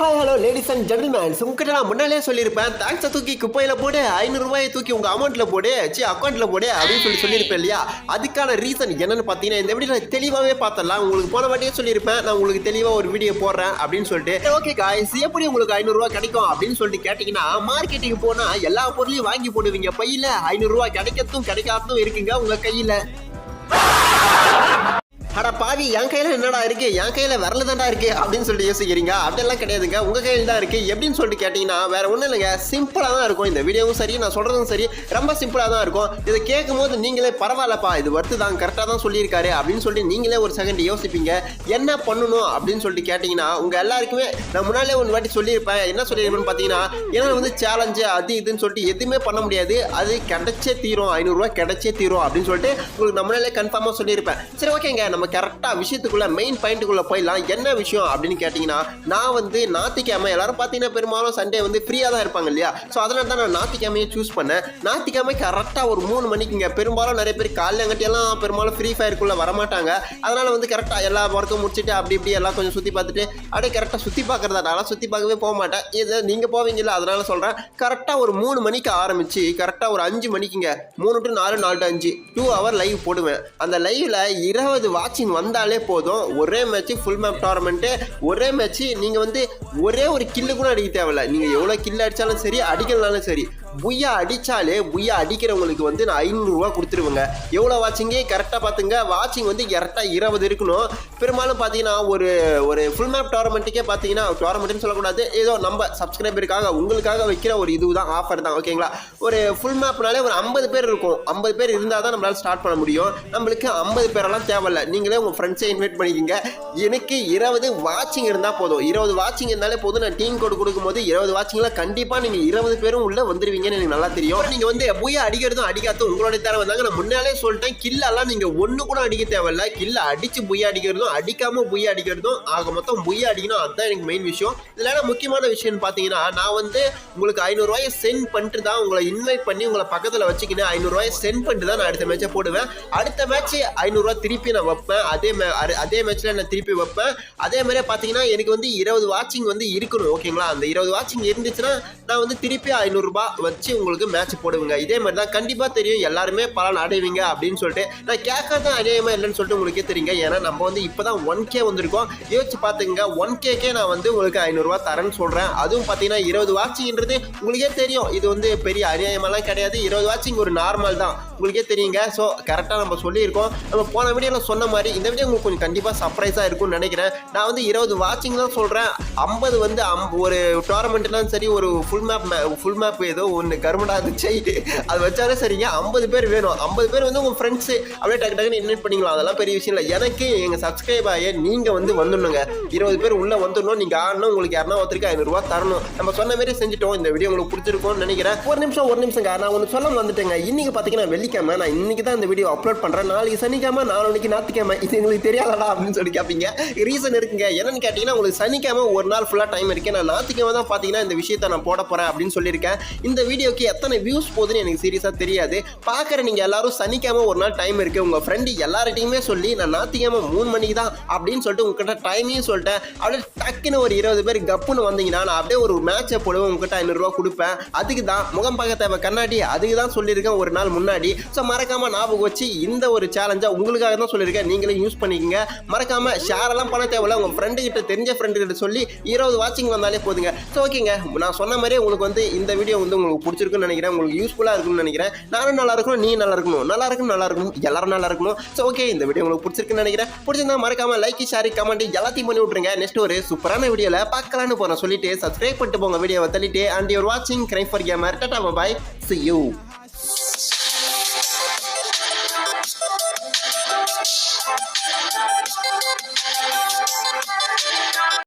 Hi hello ladies and gentlemens உங்ககிட்ட நான் முன்னாலே சொல்லியிருப்பேன். தேங்க்ஸை தூக்கி குப்பையில் போடு ஐநூறுரூவாயை தூக்கி உங்கள் அமௌண்ட்டில் போடு சி அக்கௌண்ட்டில் போடு அப்படின்னு சொல்லி சொல்லியிருப்பேன் இல்லையா? அதுக்கான ரீசன் என்னென்னு பார்த்தீங்கன்னா இந்த வீடியோ நான் தெளிவாகவே பார்த்தலாம் உங்களுக்கு போன வாட்டியே சொல்லியிருப்பேன். நான் உங்களுக்கு தெளிவாக ஒரு வீடியோ போடுறேன் அப்படின்னு சொல்லிட்டு. ஓகே காய்ஸ் எப்படி உங்களுக்கு ஐநூறுரூவா கிடைக்கும் அப்படின்னு சொல்லிட்டு கேட்டிங்கன்னா மார்க்கெட்டுக்கு போனால் எல்லா பொருளையும் வாங்கி போடுவீங்க. பையில் ஐநூறுரூவா கிடைக்கத்தும் கிடைக்காததும் இருக்குங்க உங்கள் கையில். அட பாவி என் கையில் என்னடா இருக்கு? என் கையில் விரல தான்டா இருக்கு அப்படின்னு சொல்லிட்டு யோசிக்கிறீங்க. அப்படியெல்லாம் கிடையாதுங்க. உங்க கையில் தான் இருக்கு எப்படின்னு சொல்லிட்டு கேட்டீங்கன்னா வேற ஒன்றும் இல்லைங்க. சிம்பிளாக தான் இருக்கும். இந்த வீடியோவும் சரி நான் சொல்கிறதும் சரி ரொம்ப சிம்பிளாக தான் இருக்கும். இதை கேட்கும் போது நீங்களே பரவாயில்லப்பா இது ஒர்த்து தான் கரெக்டாக தான் சொல்லியிருக்காரு. அப்படின்னு சொல்லிட்டு நீங்களே ஒரு செகண்ட் யோசிப்பீங்க. என்ன பண்ணணும் அப்படின்னு சொல்லிட்டு கேட்டிங்கன்னா உங்கள் எல்லாருக்குமே நான் முன்னாலே ஒன்று வாட்டி சொல்லியிருப்பேன். என்ன சொல்லியிருப்பேன்னு பார்த்தீங்கன்னா ஏன்னா வந்து சேலஞ்சு அது இதுன்னு சொல்லிட்டு எதுவுமே பண்ண முடியாது. அது கிடைச்சே தீரும். ஐநூறுரூவா கிடைச்சே தீரும் அப்படின்னு சொல்லிட்டு உங்களுக்கு நம்மளாலே கன்ஃபார்மாக சொல்லியிருப்பேன். சரி ஓகேங்க நம்ம கரெக்டாக விஷயத்துக்குள்ள மெயின் பாயிண்ட்டுக்குள்ள போயிடலாம். என்ன விஷயம் அப்படின்னு கேட்டிங்கன்னா நான் வந்து ஞாத்திக்கிழமை எல்லாரும் பார்த்தீங்கன்னா பெரும்பாலும் சண்டே வந்து ஃப்ரீயாக தான் இருப்பாங்க இல்லையா? ஸோ அதனால தான் நான் ஞாத்திக்கிழமையை சூஸ் பண்ணேன். ஞாத்திக்கிழமை கரெக்டாக ஒரு மூணு மணிக்குங்க பெரும்பாலும் நிறைய பேர் காலையங்கட்டியெல்லாம் பெரும்பாலும் ஃப்ரீ ஃபயருக்குள்ளே வரமாட்டாங்க. அதனால் வந்து கரெக்டாக எல்லா ஒர்க்கும் முடிச்சுட்டு அப்படி இப்படி எல்லாம் கொஞ்சம் சுற்றி பார்த்துட்டு அப்படியே கரெக்டாக சுற்றி பார்க்குறதா? நான் சுற்றி பார்க்கவே போக மாட்டேன். இது நீங்கள் போவீங்கல்ல அதனால சொல்கிறேன் கரெக்டாக ஒரு மூணு மணிக்கு ஆரம்பிச்சு கரெக்டாக ஒரு அஞ்சு மணிக்குங்க மூணு டு நாலு நாலு டு அஞ்சு டூ ஹவர் லைவ் போடுவேன். அந்த லைவில் இருபது வாட்சிங் வந்தாலே போதும். ஒரே மேட்ச் ஃபுல் மேப் டோர்னமெண்ட்டு ஒரே மேட்ச்சு நீங்கள் வந்து ஒரே ஒரு கில்லு கூட அடிக்க தேவையில்ல. நீங்கள் எவ்வளோ கில்லு அடித்தாலும் சரி அடிக்கலனாலும் சரி. புய்யா அடித்தாலே புய்யா அடிக்கிறவங்களுக்கு வந்து நான் ஐநூறுரூவா கொடுத்துருவேங்க. எவ்வளோ வாட்சிங்கே கரெக்டாக பார்த்துங்க. வாட்சிங் வந்து கரெக்டாக இருபது இருக்கணும். பெரும்பாலும் பார்த்தீங்கன்னா ஒரு ஒரு ஃபுல் மேப் டோர்னமெண்ட்டுக்கே பார்த்தீங்கன்னா டோர்னமெண்ட்னு சொல்லக்கூடாது. ஏதோ நம்ம சப்ஸ்கிரைபருக்காக உங்களுக்காக வைக்கிற ஒரு இது தான் ஆஃபர் தான் ஓகேங்களா ஒரு ஃபுல் மேப்னாலே ஒரு ஐம்பது பேர் இருக்கும். ஐம்பது பேர் இருந்தால் தான் நம்மளால் ஸ்டார்ட் பண்ண முடியும். நம்மளுக்கு ஐம்பது பேரெல்லாம் தேவையில்ல. நீங்களே உங்கள் ஃப்ரெண்ட்ஸை இன்வைட் பண்ணிக்கிங்க. எனக்கு இருபது வாட்சிங் இருந்தால் போதும். இருபது வாட்சிங் இருந்தாலே போதும். நான் டீம் கோடு கொடுக்கும்போது இருபது வாட்சிங்கில் கண்டிப்பாக நீங்கள் இருபது பேரும் உள்ளே வந்துடுவீங்க வந்துடுவீங்கன்னு எனக்கு நல்லா தெரியும். நீங்கள் வந்து புய அடிக்கிறதும் அடிக்காதும் உங்களோட தேவை வந்தாங்க நான் முன்னாலே சொல்லிட்டேன் கில்லெல்லாம் நீங்கள் ஒன்று கூட அடிக்க தேவையில்ல. கில்ல அடிச்சு புய்யா அடிக்கிறதும் அடிக்காமல் புய அடிக்கிறதும் ஆக மொத்தம் புய்யா அடிக்கணும். அதுதான் எனக்கு மெயின் விஷயம். இதுல முக்கியமான விஷயம்னு பாத்தீங்கன்னா நான் வந்து உங்களுக்கு ஐநூறுரூவாயை சென்ட் பண்ணிட்டு தான் உங்களை இன்வைட் பண்ணி உங்களை பக்கத்தில் வச்சுக்கின்னு. ஐநூறுரூவாயை சென்ட் பண்ணிட்டு தான் நான் அடுத்த மேட்சை போடுவேன். அடுத்த மேட்ச் ஐநூறுரூவா திருப்பி நான் வைப்பேன். அதே மே அதே மேட்ச்சில் நான் திருப்பி வைப்பேன். அதே மாதிரியே பார்த்தீங்கன்னா எனக்கு வந்து இருபது வாட்சிங் வந்து இருக்கணும் ஓகேங்களா அந்த இருபது வாட்சிங் இருந்துச்சுன்னா நான் வந்து திருப்பி ஐநூறுரூபா வச்சு உங்களுக்கு மேட்ச் போடுவேங்க. இதே மாதிரி தான் கண்டிப்பாக தெரியும். எல்லாருமே பலன் அடைவீங்க அப்படின்னு சொல்லிட்டு நான் கேட்கறது அநியாயமாக இல்லைன்னு சொல்லிட்டு உங்களுக்கே தெரியுங்க. ஏன்னா நம்ம வந்து இப்போ தான் ஒன் கே வந்திருக்கோம். யோசிச்சு பார்த்துங்க ஒன் கேக்கே நான் வந்து உங்களுக்கு ஐநூறுரூவா தரேன்னு சொல்கிறேன் அதுவும் பார்த்தீங்கன்னா இருபது வாட்சிங்கிறது உங்களுக்கே தெரியும். இது வந்து பெரிய அநியாயமெல்லாம் கிடையாது. இருபது வாட்சிங் ஒரு நார்மல் தான். உங்களுக்கே தெரியுங்க. ஸோ கரெக்டாக நம்ம சொல்லியிருக்கோம். நம்ம போன வீடியோவில் சொன்ன மாதிரி இந்த வீடியோ உங்களுக்கு கொஞ்சம் கண்டிப்பாக சர்ப்ரைஸாக இருக்கும்னு நினைக்கிறேன். நான் வந்து இருபது வாட்சிங் தான் சொல்கிறேன் ஐம்பது வந்து அம் ஒரு டோர்னமெண்ட்லாம் சரி ஒரு ஃபுல் மேப் ஃபுல் மேப் ஏதோ ஒன்று கருமடா இருந்துச்சு அது வச்சாலே சரிங்க ஐம்பது பேர் வேணும்? ஐம்பது பேர் வந்து உங்கள் ஃப்ரெண்ட்ஸு அப்படியே டக்கு டக்குன்னு இன்வைட் பண்ணிக்கலாம். அதெல்லாம் பெரிய விஷயம் இல்லை. எனக்கு எங்கள் சப்ஸ்கிரைப் ஆகிய நீங்கள் வந்து வந்துடணுங்க. இருபது பேர் உள்ளே வந்துடணும். நீங்கள் ஆடணும். உங்களுக்கு யாருன்னா ஒருத்தருக்கு ஐநூறுரூவா தரணும். நம்ம சொன்ன மாதிரி செஞ்சுட்டோம். இந்த வீடியோ உங்களுக்கு பிடிச்சிருக்கும்னு நினைக்கிறேன். ஒரு நிமிஷம் ஒரு நிமிஷம் நான் ஒன்று சொல்ல வந்துட்டேங்க. இன்னைக்கு பார்த்தீங்கன்னா வெள்ளிக்கிழமை. நான் இன்றைக்கி தான் இந்த வீடியோ அப்லோட் பண்ணுறேன் நாளைக்கு சனிக்கிழமை நாளைக்கு ஞாயிற்றுக்கிழமை. இது எங்களுக்கு தெரியாதடா அப்படின்னு சொல்லி கேட்பீங்க ரீசன் இருக்குங்க. என்னன்னு கேட்டிங்கன்னா உங்களுக்கு சனிக்கிழமை ஒரு நாள் ஃபுல்லாக டைம் இருக்குது நான் ஞாயிற்றுக்கிழமை தான் பார்த்தீங்கன்னா இந்த விஷயத்தை நான் போட போகிறேன் அப்படின்னு சொல்லியிருக்கேன். இந்த வீடியோக்கு எத்தனை வியூஸ் போகுதுன்னு எனக்கு சீரியஸாக தெரியாது. பார்க்குற நீங்கள் எல்லாரும் சனிக்கிழமை ஒரு நாள் டைம் இருக்குது உங்கள் ஃப்ரெண்டு எல்லார்ட்டையுமே சொல்லி நான் ஞாயிற்றுக்கிழமை மூணு மணிக்கு தான் அப்படின்னு சொல்லிட்டு உங்ககிட்ட டைமையும் சொல்லிட்டேன். அப்படியே டக்குன்னு ஒரு இருபது பேர் கப்புன்னு வந்தீங்கன்னா நான் அப்படியே ஒரு மேட்சை போடுவேன். உங்ககிட்ட ஐநூறுரூவா கொடுப்பேன். அதுக்கு தான் முகம் பார்க்க தேவை கண்ணாடி. அதுக்கு தான் சொல்லியிருக்கேன் ஒரு நாள் முன்னாடி. ஸோ மறக்காமல் ஞாபகம் வச்சு இந்த ஒரு சேலஞ்சாக உங்களுக்காக தான் சொல்லியிருக்கேன். நீங்களும் யூஸ் பண்ணிக்கோங்க. மறக்காமல் ஷேரெல்லாம் பண்ண தேவையில்ல. உங்கள் ஃப்ரெண்டு கிட்ட தெரிஞ்ச ஃப்ரெண்டு கிட்ட சொல்லி இருபது வாட்சிங் வந்தாலே போதுங்க. ஸோ ஓகேங்க நான் சொன்ன மாதிரியே உங்களுக்கு வந்து இந்த வீடியோ வந்து உங்களுக்கு பிடிச்சிருக்குன்னு நினைக்கிறேன் உங்களுக்கு யூஸ்ஃபுல்லாக இருக்கும்னு நினைக்கிறேன். நானும் நல்லா இருக்கணும் நீ நல்லா இருக்கணும். நல்லா இருக்கணும் நல்லா இருக்கணும். எல்லாரும் நல்லா இருக்கணும். ஸோ ஓகே இந்த வீடியோ உங்களுக்கு பிடிச்சிருக்குன்னு நினைக்கிறேன். பிடிச்சிருந்தா மறக்காம லைக் ஷேர் கமெண்ட் எல்லாத்தையும் பண்ணி விட்ருங்க நெக்ஸ்ட் ஒரு சூப்பரான வீடியோவில் பார்க்கலான்னு போகிறேன் சொல்லிட்டு சப்ஸ்கிரைப் பண்ணிட்டு போங்க. வீடியோவை தள்ளிட்டு அண்ட் யூர் வாட்சிங் crime for gamer tata bye see you